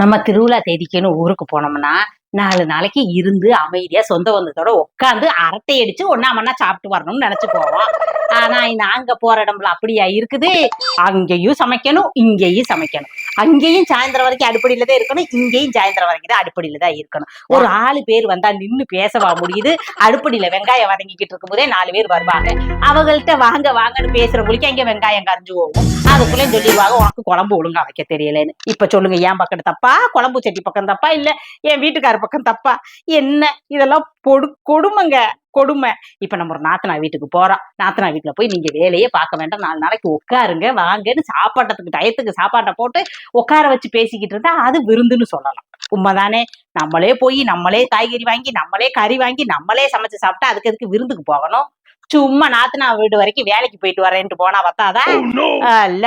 நம்ம திருவிழா தேதிக்குன்னு ஊருக்கு போனோம்னா நாலு நாளைக்கு இருந்து அமைதியா சொந்த பந்தத்தோட உட்காந்து அரட்டை அடிச்சு ஒன்னா மண்ணா சாப்பிட்டு வரணும்னு நினைச்சு போவோம் ஆனா நாங்க போற இடம்ல அப்படியா இருக்குது? அங்கேயும் சமைக்கணும் இங்கேயும் சமைக்கணும். அங்கேயும் சாயந்தரம் வரைக்கும் அடுப்படியில தான் இருக்கணும் இங்கேயும் சாயந்தரம் வரைக்கும் தான் அடுப்படியில தான் இருக்கணும். ஒரு ஆளு பேர் வந்தா நின்னு பேசவா முடியுது? அடுப்படியில வெங்காயம் வதங்கிக்கிட்டு இருக்கும்போதே நாலு பேர் வருவாங்க. அவங்கள்ட்ட வாங்க வாங்கன்னு பேசுற முடிக்க அங்கே வெங்காயம் கரைஞ்சு போகும். அதுக்குள்ளே சொல்லிடுவாங்க உனக்கு குழம்பு ஒழுங்கா வைக்க தெரியலன்னு. இப்ப சொல்லுங்க என் பக்கம் தப்பா? குழம்பு செட்டி பக்கம் தப்பா? இல்ல என் வீட்டுக்கார பக்கம் தப்பா? என்ன? இதெல்லாம் பொடு கொடுமைங்க கொடுமை. இப்ப நம்ம ஒரு நாத்தனா வீட்டுக்கு போறோம். நாத்தனா வீட்டுல போய் நீங்க வேலையே பார்க்க வேண்டாம். நாலு நாளைக்கு உட்காருங்க வாங்கன்னு சாப்பாட்டத்துக்கு டயத்துக்கு சாப்பாட்டை போட்டு உட்கார வச்சு பேசிக்கிட்டு இருந்தா அது விருந்துன்னு சொல்லலாம். உண்மைதானே? நம்மளே போய் நம்மளே காய்கறி வாங்கி நம்மளே கறி வாங்கி நம்மளே சமைச்சு சாப்பிட்டா அதுக்கு அதுக்கு விருந்துக்கு போகணும்? சும்மா நாத்தனா வீடு வரைக்கும் வேலைக்கு போயிட்டு வரேன்ட்டு போனா பார்த்தாதான் இல்ல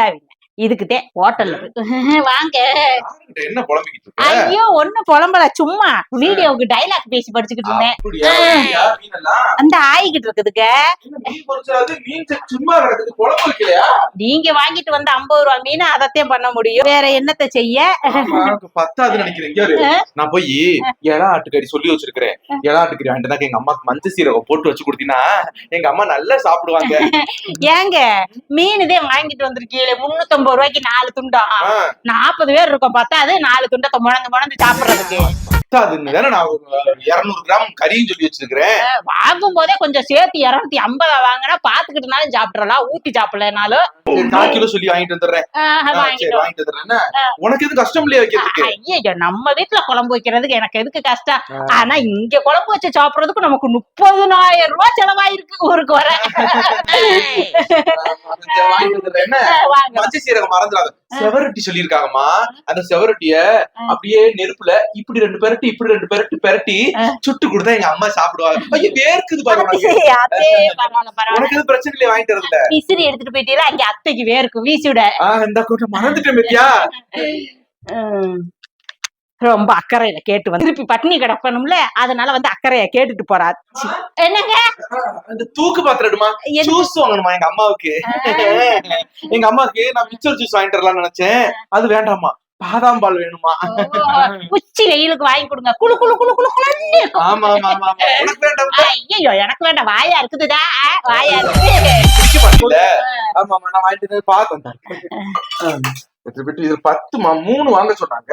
இதுக்குதே ஹோட்டல்ல வாங்க? ஐயோ ஒண்ணு புலம்பல. சும்மா வீடியோவுக்கு டைலாக் பேசி படிச்சுக்கிட்டு இருந்தேன்? அந்த ஆயிக்கிட்டு இருக்குதுங்க? நீங்க வாங்கிட்டு வந்த ஐம்பது ரூபா மீன் அதத்தையும் பண்ண முடியும். வேற என்னத்த செய்ய. இங்க இரு. நான் போய் இளா ஆட்டுக்கறி சொல்லி வச்சிருக்கிறேன். இளா ஆட்டுக்கறி வந்தாக்க எங்க அம்மாக்கு மஞ்சள் சீரகம் போட்டு வச்சு கொடுத்தீங்கன்னா எங்க அம்மா நல்லா சாப்பிடுவாங்க. ஏங்க மீன் இதே வாங்கிட்டு வந்திருக்கீங்களே முன்னூத்தம்பது ரூபாய்க்கு நாலு துண்டம் நாற்பது பேர் இருக்கோம் பார்த்தா அது நாலு துண்டத்தை முழந்து முழந்து சாப்பிடுறதுக்கு. வாங்கும் போதே கொஞ்சம் சேர்த்து இருநூத்தி ஐம்பதா வாங்கினா பாத்துக்கிட்டுனாலும் சாப்பிடலாம் ஊத்தி சாப்பிடலனாலும். சொல்லி வாங்கிட்டு வந்துடுறேன். உனக்கு கஷ்டம் இல்லையா நம்ம வீட்டுல குழம்பு வைக்கிறதுக்கு எனக்கு எதுக்கு கஷ்டம்? ஆனா இங்க குழம்பு வச்சு சாப்பிடுறதுக்கு நமக்கு முப்பதுனாயிரம் ரூபாய் செலவாயிருக்கு ஊருக்கு வர சீரகம் மறந்துடாத செவரட்டி சொல்லியிருக்காங்கம்மா. அந்த செவரட்டிய அப்படியே நெருப்புல இப்படி ரெண்டு பெரட்டி இப்படி ரெண்டு பெரட்டி பெரட்டி சுட்டு கொடுத்தா எங்க அம்மா சாப்பிடுவாங்க. ஐயோ வேர்க்குது பாரு உனக்கு. எதுவும் பிரச்சனை இல்லையா வாங்கிட்டு வரதுல விசிறி எடுத்துட்டு போயிட்டீங்களா? அங்க அத்தைக்கு வேர்க்கும் வீசி விட ஆஹ் இந்த கூட்டம் மறந்துட்டேன் பத்தியா. ரொம்ப அக்கறையில கேட்டு வந்து திருப்பி பட்னி கிடக்கணும்ல அதனால வந்து அக்கறைய கேட்டுட்டு போறா. என்னங்க? அந்த தூக்கு பாத்திரடுமா ஜூஸ் வாங்கணுமா எங்க அம்மாவுக்கு? எங்க அம்மாவுக்கு நான் மிக்சர் ஜூஸ் வாங்கிட்டு வரலாம்னு நினைச்சேன் அது வேண்டாமா பாதாம் பால் வேணுமா? உச்சி வெயிலுக்கு வாங்கி கொடுங்க. குளு குளு குளு குளுன்னு இருக்கும். ஆமா ஆமா ஆமா உனக்கு வேண்டாம்? ஐயோ எனக்கு வேண்டாம். வாயா இருக்குதுடா. வாயா இருக்கு. ஆமா ஆமா நான் வாங்கிட்டு வந்தேன் இது பத்துமா மூணு வாங்க சொன்னாங்க.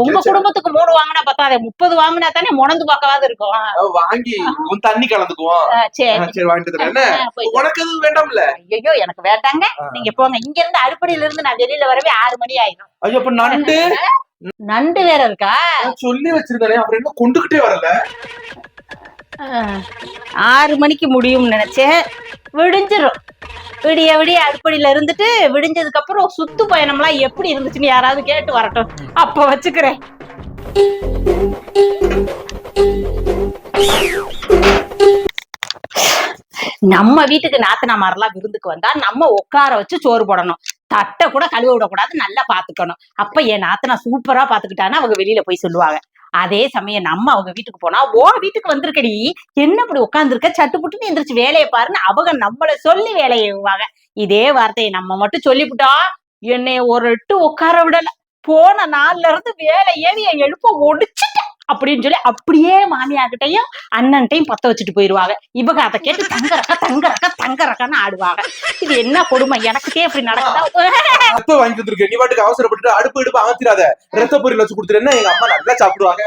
உங்க குடும்பத்துக்கு மூணு வாங்கினா பத்தாதே? முப்பது வாங்கினா தானே முணந்து பார்க்கவாது இருக்கும். வாங்கி உன் தண்ணி கலந்துக்குவோம் சரி. வாங்கிட்டு உனக்கு எதுவும் வேண்டாம்ல? ஐயோ எனக்கு வேண்டாங்க. நீங்க போங்க. இங்க இருந்து அடுப்படியில இருந்து நான் வெளியில வரவே ஆறு மணி ஆயிடும் ஐயோ அப்ப நண்டு? நண்டு வேற இருக்கா? சொல்லி வச்சிருந்தானே அப்புறம் என்ன கொண்டுகிட்டே வரல. ஆறு மணிக்கு முடியும்னு நினைச்சேன் விடிஞ்சிரும். விடிய விடிய அடுப்படியில இருந்துட்டு விடிஞ்சதுக்கு அப்புறம் சுத்து பயணம்லாம் எப்படி இருந்துச்சுன்னு யாராவது கேட்டு வரட்டும். அப்ப வச்சுக்கிறேன். நம்ம வீட்டுக்கு நாத்தனா மாதிரிலாம் விருந்துக்கு வந்தா நம்ம உட்கார வச்சு சோறு போடணும். தட்டை கூட கழுவ விடக்கூடாது நல்லா பாத்துக்கணும் அப்ப என் நாத்தனா சூப்பரா பாத்துக்கிட்டான்னா அவங்க வெளியில போய் சொல்லுவாங்க. அதே சமயம் நம்ம அவங்க வீட்டுக்கு போனா ஓ வீட்டுக்கு வந்திருக்கடி. என்ன இப்படி உட்காந்துருக்க சட்டுப்புட்டுன்னு எந்திரிச்சு வேலையை பாருன்னு அவங்க நம்மள சொல்லி வேலையை இதே வார்த்தையை நம்ம மட்டும் சொல்லிவிட்டா என்னை ஒரு எட்டு உட்கார விடல. போன நாள்ல இருந்து வேலை ஏறி என் எழுப்ப ஒடிச்சு அப்படின்னு சொல்லி அப்படியே மாமியார்கிட்டயும் அண்ணன்ட்டையும் பத்த வச்சுட்டு போயிருவாங்க. இவங்க அதை கேட்டு தங்க ரக்கா தங்க ரக்கா தங்க ரக்கான்னு ஆடுவாங்க. இது என்ன கொடுமை? எனக்குதே இப்படி நடக்குதா? ரத்தம் வாங்கிட்டு வந்திருக்க நீ பாட்டுக்கு அவசரப்பட்டு அடுப்பு அடுப்பு அமர்த்திடாத ரத்த பொரியல் வச்சு கொடுத்துருன்னா எங்க அம்மா நல்லா சாப்பிடுவாங்க.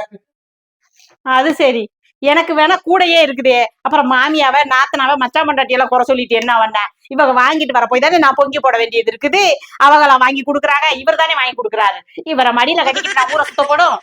அது சரி. எனக்கு வேணா கூடயே இருக்குதே. அப்புறம் மாமியாவ நாத்தனாவ மச்சான் பண்டாட்டி எல்லாம் குறை சொல்லிட்டு என்ன வந்த? இவங்க வாங்கிட்டு வர போய் தானே நான் பொங்கி போட வேண்டியது இருக்குது. அவங்களாம் வாங்கி கொடுக்குறாங்க. இவர் தானே வாங்கி கொடுக்குறாரு. இவரை மடியில கட்டிக்கிட்டு நான் ஊரை சுத்தப்படும்